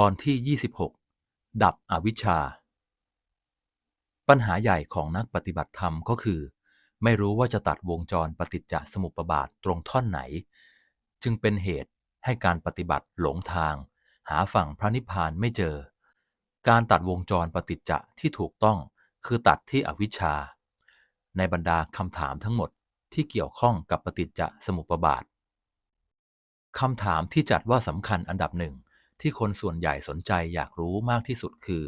ตอนที่ 26 ดับอวิชชา ปัญหาใหญ่ของนักปฏิบัติธรรมก็คือ ไม่รู้ว่าจะตัดวงจรปฏิจจสมุปบาทตรงท่อนไหน จึงเป็นเหตุให้การปฏิบัติหลงทาง หาฝั่งพระนิพพานไม่เจอ การตัดวงจรปฏิจจะที่ถูกต้องคือตัดที่อวิชชา ในบรรดาคำถามทั้งหมดที่เกี่ยวข้องกับปฏิจจสมุปบาทคำถามที่จัดว่าสำคัญอันดับหนึ่ง ที่คนส่วนใหญ่สนใจอยากรู้มากที่สุดคือ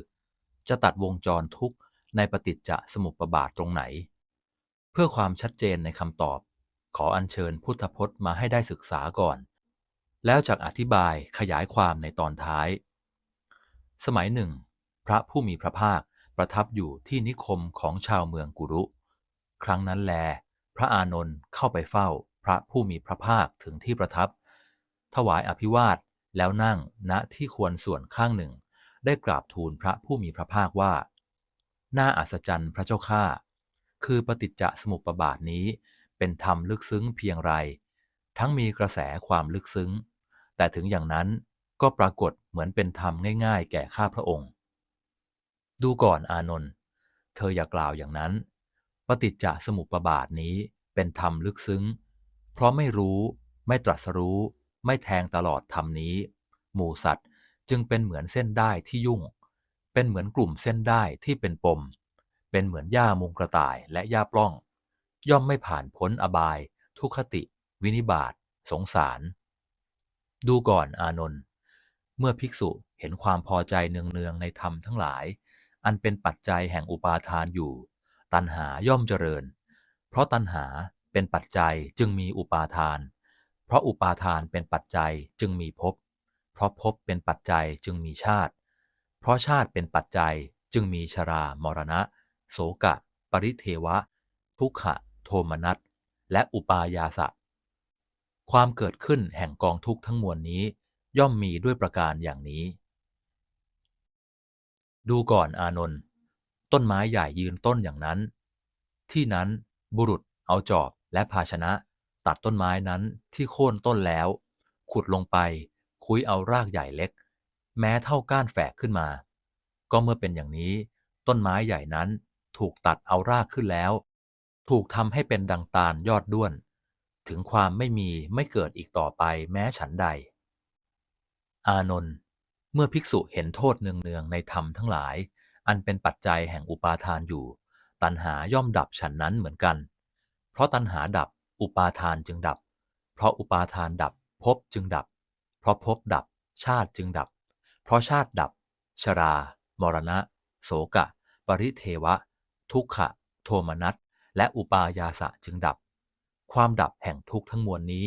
จะตัดวงจรทุกข์ในปฏิจจสมุปบาทตรงไหน เพื่อความชัดเจนในคำตอบ ขออัญเชิญพุทธพจน์มาให้ได้ศึกษาก่อน แล้วจากอธิบายขยายความในตอนท้าย สมัยหนึ่ง พระผู้มีพระภาคประทับอยู่ที่นิคมของชาวเมืองกุรุ ครั้งนั้นแล พระอานนท์เข้าไปเฝ้าพระผู้มีพระภาคถึงที่ประทับ ถวายอภิวาท แล้วนั่งณที่ควรส่วนข้างหนึ่ง ได้กราบทูลพระผู้มีพระภาคว่า น่าอัศจรรย์พระเจ้าข้าคือปฏิจจสมุปบาทนี้ เป็นธรรมลึกซึ้งเพียงไร ทั้งมีกระแสความลึกซึ้ง แต่ถึงอย่างนั้นก็ปรากฏเหมือนเป็นธรรมง่าย ๆ แก่ข้าพระองค์ ดูก่อนอานนท์เธออย่ากล่าวอย่างนั้น ปฏิจจสมุปบาทนี้เป็นธรรมลึกซึ้ง เพราะไม่รู้ ไม่ตรัสรู้ ไม่แทงตลอดธรรมนี้ หมู่สัตว์จึงเป็นเหมือนเส้นได้ที่ยุ่ง เป็นเหมือนกลุ่มเส้นได้ที่เป็นปม เป็นเหมือนหญ้ามุงกระต่ายและหญ้าปล้อง ย่อมไม่ผ่านพ้นอบาย ทุกขติ วินิบาตสงสาร ดูก่อนอานนท์เมื่อภิกษุเห็นความพอใจเนืองๆในธรรมทั้งหลาย อันเป็นปัจจัยแห่งอุปาทานอยู่ ตัณหาย่อมเจริญ เพราะตัณหาเป็นปัจจัยจึงมีอุปาทาน เพราะอุปาทานเป็นปัจจัยจึงมีภพ เพราะภพเป็นปัจจัยจึงมีชาติ เพราะชาติเป็นปัจจัยจึงมีชรา มรณะ โสกะ ปริเทวะ ทุกขะ โทมนัส และอุปายาสะ ความเกิดขึ้นแห่งกองทุกข์ทั้งมวลนี้ ย่อมมีด้วยประการอย่างนี้ ดูก่อนอานนท์ ต้นไม้ใหญ่ยืนต้นอย่างนั้น ที่นั้นบุรุษเอาจอบและภาชนะ ตัดต้นไม้นั้นที่โค่นต้นแล้ว ขุดลงไป คุยเอารากใหญ่เล็ก แม้เท่าก้านแฝกขึ้นมา ก็เมื่อเป็นอย่างนี้ ต้นไม้ใหญ่นั้นถูกตัดเอารากขึ้นแล้ว ถูกทำให้เป็นดังตาลยอดด้วน ถึงความไม่มีไม่เกิดอีกต่อไปแม้ฉันใด อานนท์เมื่อภิกษุเห็นโทษเนืองๆในธรรมทั้งหลาย อันเป็นปัจจัยแห่งอุปาทานอยู่ ตัณหาย่อมดับฉันนั้นเหมือนกัน เพราะตัณหาดับ อุปาทานจึงดับ เพราะอุปาทานดับภพจึงดับ เพราะภพดับ ชาติจึงดับ เพราะชาติดับ ชรา มรณะ โสกะ ปริเทวะ ทุกขะ โทมนัส และอุปายาสะจึงดับ ความดับแห่งทุกทั้งมวลนี้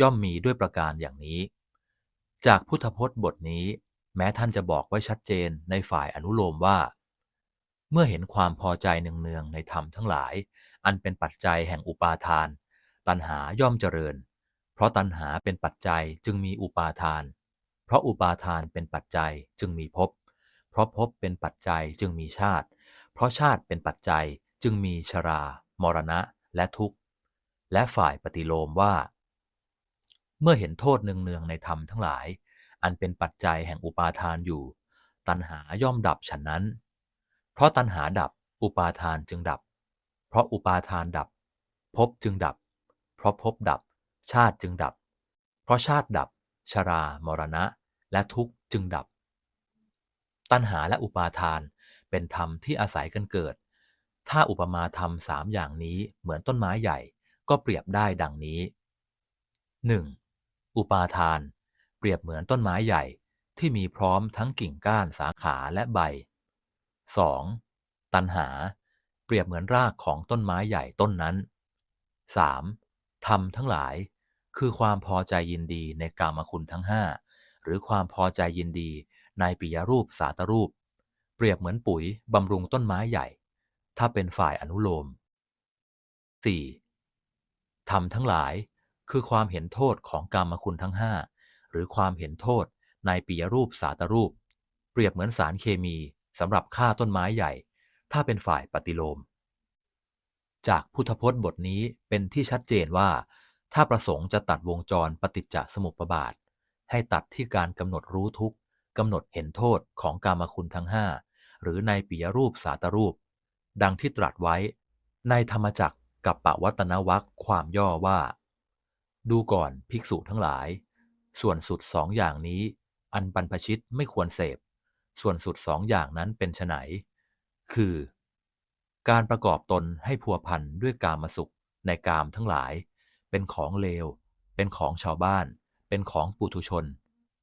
ย่อมมีด้วยประการอย่างนี้ จากพุทธพจน์บทนี้ แม้ท่านจะบอกไว้ชัดเจนในฝ่ายอนุโลมว่า เมื่อเห็นความพอใจเนืองๆในธรรมทั้งหลาย อันเป็นปัจจัยแห่งอุปาทาน ตัณหาย่อมเจริญ เพราะตัณหาเป็นปัจจัยจึงมีอุปาทาน เพราะอุปาทานเป็นปัจจัยจึงมีภพ เพราะภพเป็นปัจจัยจึงมีชาติ เพราะชาติเป็นปัจจัยจึงมีชรา มรณะ และทุกข์ และฝ่ายปฏิโลมว่า เมื่อเห็นโทษเนืองๆในธรรมทั้งหลาย อันเป็นปัจจัยแห่งอุปาทานอยู่ ตัณหาย่อมดับฉันนั้น เพราะตัณหาดับ อุปาทานจึงดับ เพราะอุปาทานดับภพจึงดับ เพราะภพดับ ชาติจึงดับ เพราะชาติดับ ชรา มรณะ และทุกข์จึงดับ ตัณหาและอุปาทานเป็นธรรมที่อาศัยกันเกิด ถ้าอุปมาธรรมสามอย่างนี้เหมือนต้นไม้ใหญ่ ก็เปรียบได้ดังนี้ 1. อุปาทาน เปรียบเหมือนต้นไม้ใหญ่ที่มีพร้อมทั้งกิ่งก้านสาขาและใบ 2. ตัณหา เปรียบเหมือนรากของต้นไม้ใหญ่ต้นนั้น 3. ธรรมทั้งหลาย คือความพอใจยินดีในกามคุณทั้งห้าหรือความพอใจยินดีในปิยรูปสาตรูป เปรียบเหมือนปุ๋ยบำรุงต้นไม้ใหญ่ ถ้าเป็นฝ่ายอนุโลม 4. ธรรมทั้งหลาย คือความเห็นโทษของกามคุณทั้งห้าหรือความเห็นโทษในปิยรูปสาตรูป เปรียบเหมือนสารเคมีสำหรับฆ่าต้นไม้ใหญ่ ถ้าเป็นฝ่ายปฏิโลม จากพุทธพจน์บทนี้เป็นที่ชัดเจนว่า ถ้าประสงค์จะตัดวงจรปฏิจจสมุปบาท ให้ตัดที่การกำหนดรู้ทุกกำหนดเห็นโทษของกามคุณทั้งห้าหรือในปิยรูปสาตรูป ดังที่ตรัสไว้ ในธรรมจักกับปวัตนวัคความย่อว่า ดูก่อนภิกษุทั้งหลาย ส่วนสุดสองอย่างนี้ อันบรรพชิตไม่ควรเสพ ส่วนสุดสองอย่างนั้นเป็นไฉนคือ การประกอบตนให้พัวพันด้วยกามสุขในกามทั้งหลาย เป็นของเลว เป็นของชาวบ้าน เป็นของปุถุชน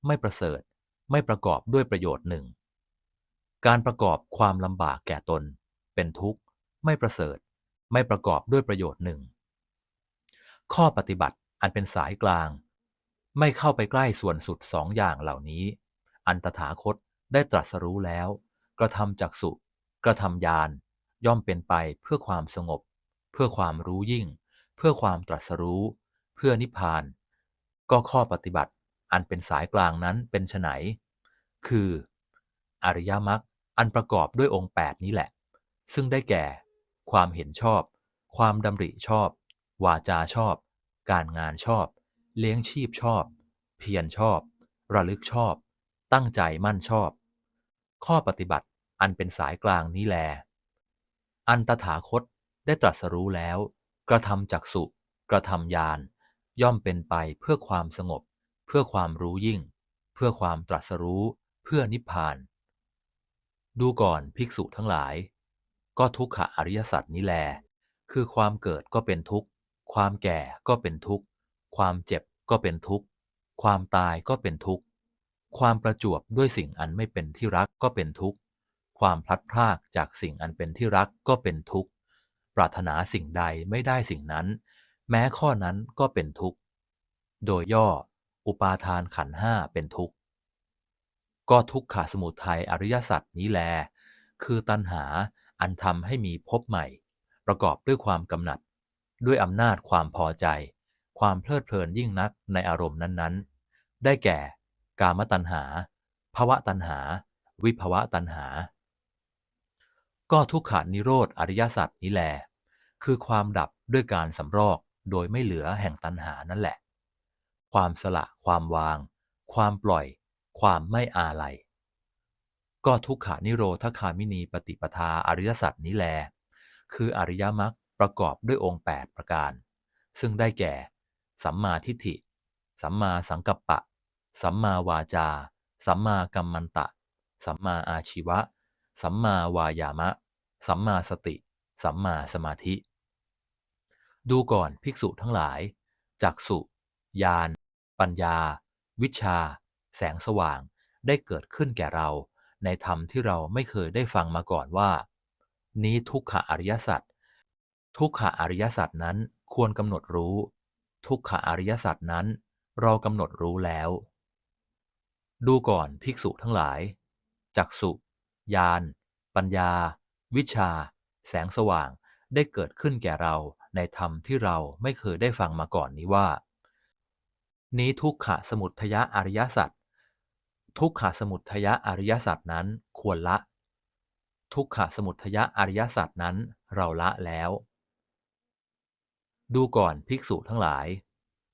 ไม่ประเสริฐ ไม่ประกอบด้วยประโยชน์หนึ่ง การประกอบความลำบากแก่ตน เป็นทุกข์ ไม่ประเสริฐ ไม่ประกอบด้วยประโยชน์หนึ่ง ข้อปฏิบัติอันเป็นสายกลาง ไม่เข้าไปใกล้ส่วนสุดสองอย่างเหล่านี้ อันตถาคตได้ตรัสรู้แล้ว กระทำจักสุกระทำญาณ ย่อมเป็นไปเพื่อความสงบ เพื่อความรู้ยิ่ง เพื่อความตรัสรู้ เพื่อนิพพาน ก็ข้อปฏิบัติอันเป็นสายกลางนั้นเป็นไฉนคือ อริยมรรคอันประกอบด้วยองค์ 8 นี้แหละ ซึ่งได้แก่ ความเห็นชอบ ความดำริชอบ วาจาชอบ การงานชอบ เลี้ยงชีพชอบ เพียรชอบ ระลึกชอบ ตั้งใจมั่นชอบ ข้อปฏิบัติอันเป็นสายกลางนี้แล อันตถาคตได้ตรัสรู้แล้ว กระทำจักสุกระทำญาณย่อมเป็นไปเพื่อความสงบ เพื่อความรู้ยิ่ง เพื่อความตรัสรู้ เพื่อนิพพาน ดูก่อนภิกษุทั้งหลาย ก็ทุกขอริยสัจนี้แล คือความเกิดก็เป็นทุกข์ ความแก่ก็เป็นทุกข์ ความเจ็บก็เป็นทุกข์ ความตายก็เป็นทุกข์ ความประจวบด้วยสิ่งอันไม่เป็นที่รักก็เป็นทุกข์ ความพลัดพรากจากสิ่งอันเป็นที่รักก็เป็นทุกข์ ปรารถนาสิ่งใดไม่ได้สิ่งนั้น แม้ข้อนั้นก็เป็นทุกข์ โดยย่อ อุปาทานขันห้าเป็นทุกข์ ก็ทุกขสมุทัยอริยสัจนี้แล คือตัณหาอันทำให้มีภพใหม่ ประกอบด้วยความกำหนัด ด้วยอำนาจความพอใจ ความเพลิดเพลินยิ่งนักในอารมณ์นั้นๆ ได้แก่ กามตัณหาภวะตัณหา วิภวะตัณหา ก็ทุกขานิโรธอริยสัจนี้แล คือความดับด้วยการสำรอกโดยไม่เหลือแห่งตัณหานั่นแหละ ความสละความวาง ความปล่อย ความไม่อาลัย ก็ทุกขานิโรธคามินีปฏิปทาอริยสัจนี้แล คืออริยมรรคประกอบด้วยองค์ 8 ประการ ซึ่งได้แก่ สัมมาทิฏฐิ สัมมาสังกัปปะ สัมมาวาจา สัมมากัมมันตะ สัมมาอาชีวะ สัมมาวายามะ สัมมาสติ สัมมาสมาธิ ดูก่อนภิกษุทั้งหลาย จักสุญาณปัญญา วิชา แสงสว่างได้เกิดขึ้นแก่เรา ในธรรมที่เราไม่เคยได้ฟังมาก่อนว่า นี้ทุกขอริยสัจทุกขอริยสัจนั้นควรกำหนดรู้ ทุกขอริยสัจนั้น เรากำหนดรู้แล้ว ดูก่อนภิกษุทั้งหลาย จักสุ ญาณ ปัญญา วิชา แสงสว่างได้เกิดขึ้นแก่เราในธรรมที่เราไม่เคยได้ฟังมาก่อนนี้ว่า นี้ทุกขะสมุทยอริยสัจทุกขะสมุทยอริยสัจนั้นควรละ ทุกขะสมุทยอริยสัจนั้นเราละแล้ว ดูก่อนภิกษุทั้งหลาย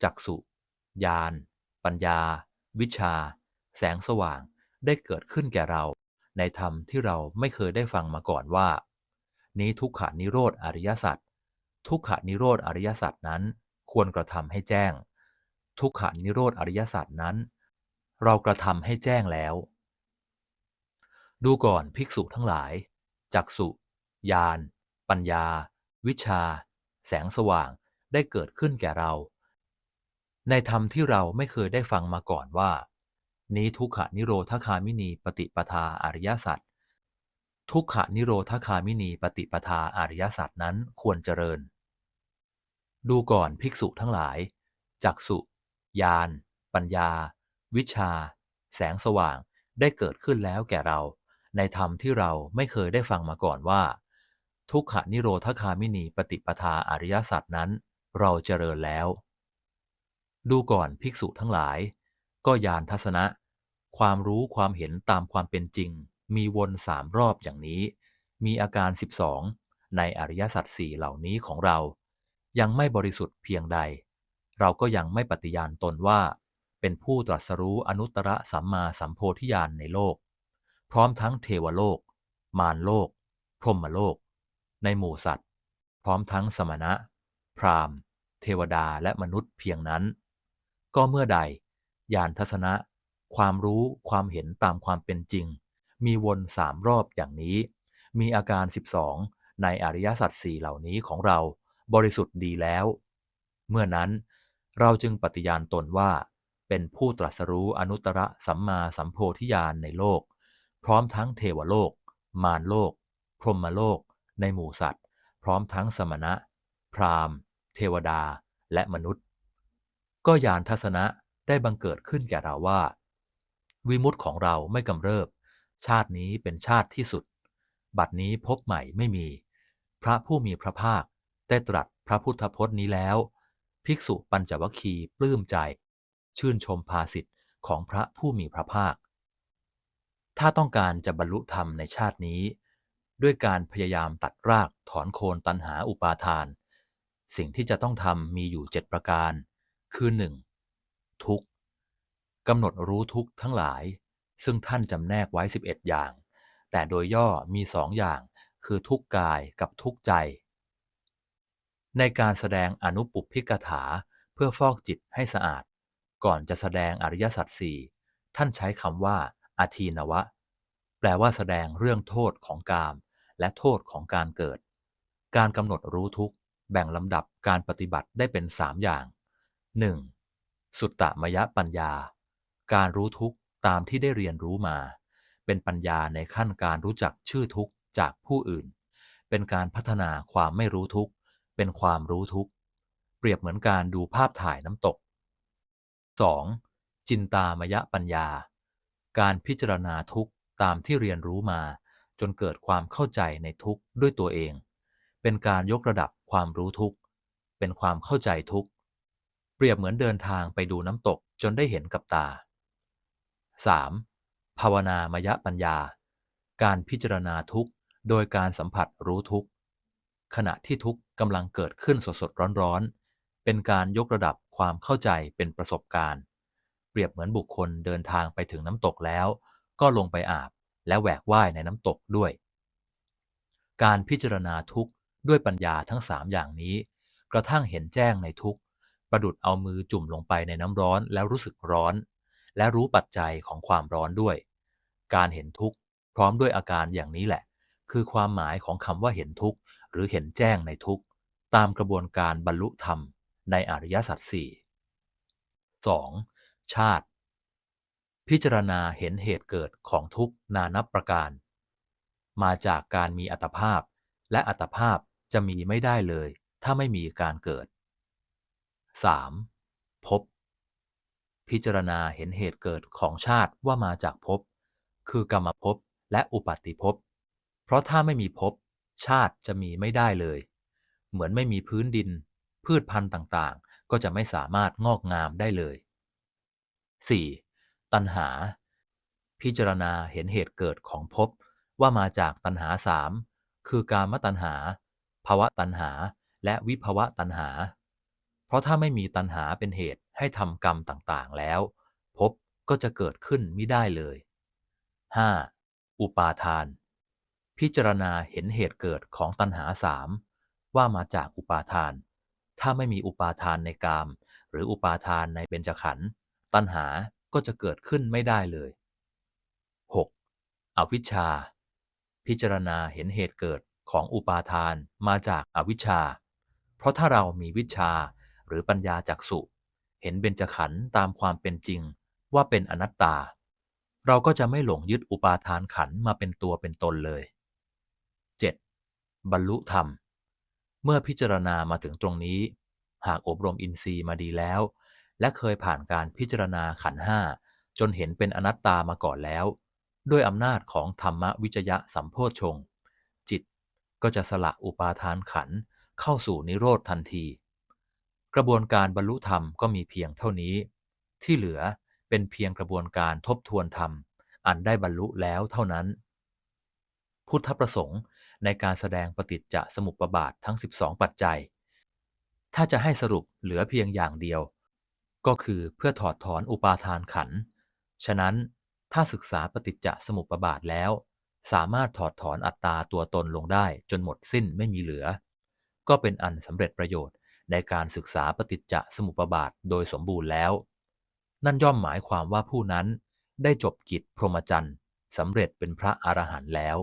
จักสุญาณ ปัญญา วิชา แสงสว่างได้เกิดขึ้นแก่เรา ในธรรมที่เราไม่เคยได้ฟังมาก่อนว่า นี้ทุกขานิโรธอริยสัจทุกขานิโรธอริยสัจนั้นควรกระทำให้แจ้ง ทุกขานิโรธอริยสัจนั้น เรากระทำให้แจ้งแล้ว ดูก่อนภิกษุทั้งหลาย จักสุญาณปัญญา วิชา แสงสว่างได้เกิดขึ้นแก่เรา ในธรรมที่เราไม่เคยได้ฟังมาก่อนว่า นี้ทุกขานิโรธคามินีปฏิปทาอริยสัจทุกขานิโรธคามินีปฏิปทาอริยสัจนั้นควรเจริญ ดูก่อนภิกษุทั้งหลาย จักสุญาณปัญญา วิชา แสงสว่างได้เกิดขึ้นแล้วแก่เรา ในธรรมที่เราไม่เคยได้ฟังมาก่อนว่า ทุกขานิโรธคามินีปฏิปทาอริยสัจนั้น เราเจริญแล้ว ดูก่อนภิกษุทั้งหลาย ก็ญาณทัศนะ ความรู้ความเห็นตามความเป็นจริง มีวนสามรอบอย่างนี้ มีอาการ 12 ในอริยสัจสี่เหล่านี้ของเรา ยังไม่บริสุทธิ์เพียงใด เราก็ยังไม่ปฏิญาณตนว่า เป็นผู้ตรัสรู้อนุตตรสัมมาสัมโพธิญาณในโลก พร้อมทั้งเทวโลก มารโลก พรหมโลก ในหมู่สัตว์ พร้อมทั้งสมณะ พราหมณ์ เทวดาและมนุษย์เพียงนั้น ก็เมื่อใด ญาณทัศนะ ความรู้ความเห็นตามความเป็นจริง มีวนสามรอบอย่างนี้ มีอาการ 12 ในอริยสัจสี่เหล่านี้ของเราบริสุทธิ์ดีแล้ว เมื่อนั้นเราจึงปฏิญาณตนว่า เป็นผู้ตรัสรู้อนุตตรสัมมาสัมโพธิญาณในโลก พร้อมทั้งเทวโลก มารโลก พรหมโลก ในหมู่สัตว์ พร้อมทั้งสมณะ พราหมณ์ เทวดา และมนุษย์ ก็ญาณทัศนะ ได้บังเกิดขึ้นแก่เราว่า วิมุตติของเราไม่กำเริบ ชาตินี้เป็นชาติที่สุด บัดนี้พบใหม่ไม่มี พระผู้มีพระภาคได้ตรัสพระพุทธพจน์นี้แล้ว ภิกษุปัญจวัคคีปลื้มใจ ชื่นชมภาสิทธิ์ของพระผู้มีพระภาค ถ้าต้องการจะบรรลุธรรมในชาตินี้ ด้วยการพยายามตัดรากถอนโคนตันหาอุปาทาน สิ่งที่จะต้องทำมีอยู่เจ็ดประการ คือ 1. ทุกข์กำหนดรู้ทุกข์ทั้งหลาย ซึ่งท่านจำแนกไว้ 11 อย่าง แต่โดยย่อมีสองอย่างคือทุกกายกับทุกใจ ในการแสดงอนุปุพพิกถาเพื่อฟอกจิตให้สะอาด ก่อนจะแสดงอริยสัจสี่ท่านใช้คำว่าอาทีนวะ แปลว่าแสดงเรื่องโทษของกาม และโทษของการเกิด การกำหนดรู้ทุกแบ่งลำดับการปฏิบัติได้เป็นสามอย่าง 1. สุตตมยปัญญา การรู้ทุกตามที่ได้เรียนรู้มา เป็นปัญญาในขั้นการรู้จักชื่อทุกจากผู้อื่น เป็นการพัฒนาความไม่รู้ทุกเป็นความรู้ทุกเปรียบเหมือนการดูภาพถ่ายน้ำตก 2. จินตามยปัญญา การพิจารณาทุกตามที่เรียนรู้มา จนเกิดความเข้าใจในทุกข์ด้วยตัวเอง เป็นการยกระดับความรู้ทุกข์เป็นความเข้าใจทุกข์ เปรียบเหมือนเดินทางไปดูน้ำตกจนได้เห็นกับตา 3. ภาวนามยปัญญา การพิจารณาทุกข์ โดยการสัมผัสรู้ทุกข์ ขณะที่ทุกข์กำลังเกิดขึ้นสดๆร้อนๆ เป็นการยกระดับความเข้าใจเป็นประสบการณ์ เปรียบเหมือนบุคคลเดินทางไปถึงน้ำตกแล้ว ก็ลงไปอาบและแหวกว่ายในน้ำตกด้วย การพิจารณาทุกข์ด้วยปัญญาทั้งสามอย่างนี้ กระทั่งเห็นแจ้งในทุกข์ ประดุดเอามือจุ่มลงไปในน้ำร้อนแล้วรู้สึกร้อน และรู้ปัจจัยของความร้อนด้วย การเห็นทุกข์พร้อมด้วยอาการอย่างนี้แหละ คือความหมายของคำว่าเห็นทุกข์หรือเห็นแจ้งในทุกข์ตามกระบวนการบรรลุธรรมในอริยสัจสี่ 2. ชาติ พิจารณาเห็นเหตุเกิดของทุกข์นานับประการ มาจากการมีอัตภาพ และอัตภาพจะมีไม่ได้เลย ถ้าไม่มีการเกิด 3. ภพพิจารณาเห็นเหตุเกิดของชาติว่ามาจากภพคือกรรมภพและอุปัติภพ เพราะถ้าไม่มีภพชาติจะมีไม่ได้เลย เหมือนไม่มีพื้นดิน พืชพันธุ์ต่างๆ ก็จะไม่สามารถงอกงามได้เลย 4. ตัณหา พิจารณาเห็นเหตุเกิดของภพว่ามาจากตัณหาสามคือกามตัณหาภาวะตัณหา และวิภวะตัณหา ราะถ้าไม่มีตัณหาเป็นเหตุให้ทำกรรมต่างๆแล้วภพก็จะเกิดขึ้นไม่ได้เลย 5. อุปาทาน พิจารณาเห็นเหตุเกิดของตัณหาสามว่ามาจากอุปาทาน ถ้าไม่มีอุปาทานในกาม หรืออุปาทานในเบญจขันธ์ตัณหาก็จะเกิดขึ้นไม่ได้เลย 6. อวิชชา พิจารณาเห็นเหตุเกิดของอุปาทานมาจากอาวิชชา เพราะถ้าเรามีวิชา รือปัญญาจักสุเห็นเบญจขันธ์ตามความเป็นจริงว่าเป็นอนัตตา เราก็จะไม่หลงยึดอุปาทานขันธ์มาเป็นตัวเป็นตนเลย 7. บรรลุธรรม เมื่อพิจารณามาถึงตรงนี้ หากอบรมอินทรีย์มาดีแล้ว และเคยผ่านการพิจารณาขันห้าจนเห็นเป็นอนัตตามาก่อนแล้ว ด้วยอำนาจของธรรมวิจยะสัมโพชฌงจิตก็จะสละอุปาทานขันเข้าสู่นิโรธทันที กระบวนการบรรลุธรรมก็มีเพียงเท่านี้ ที่เหลือเป็นเพียงกระบวนการทบทวนธรรม อันได้บรรลุแล้วเท่านั้น พุทธประสงค์ในการแสดงปฏิจจสมุปบาททั้ง 12 ปัจจัย ถ้าจะให้สรุปเหลือเพียงอย่างเดียว ก็คือเพื่อถอดถอนอุปาทานขัน ฉะนั้นถ้าศึกษาปฏิจจสมุปบาทแล้ว สามารถถอดถอนอัตตาตัวตนลงได้จนหมดสิ้นไม่มีเหลือ ก็เป็นอันสำเร็จประโยชน์ ในการศึกษาปฏิจจสมุปบาทโดยสมบูรณ์แล้ว นั่นย่อมหมายความว่าผู้นั้นได้จบกิจพรหมจรรย์สำเร็จเป็นพระอรหันต์แล้ว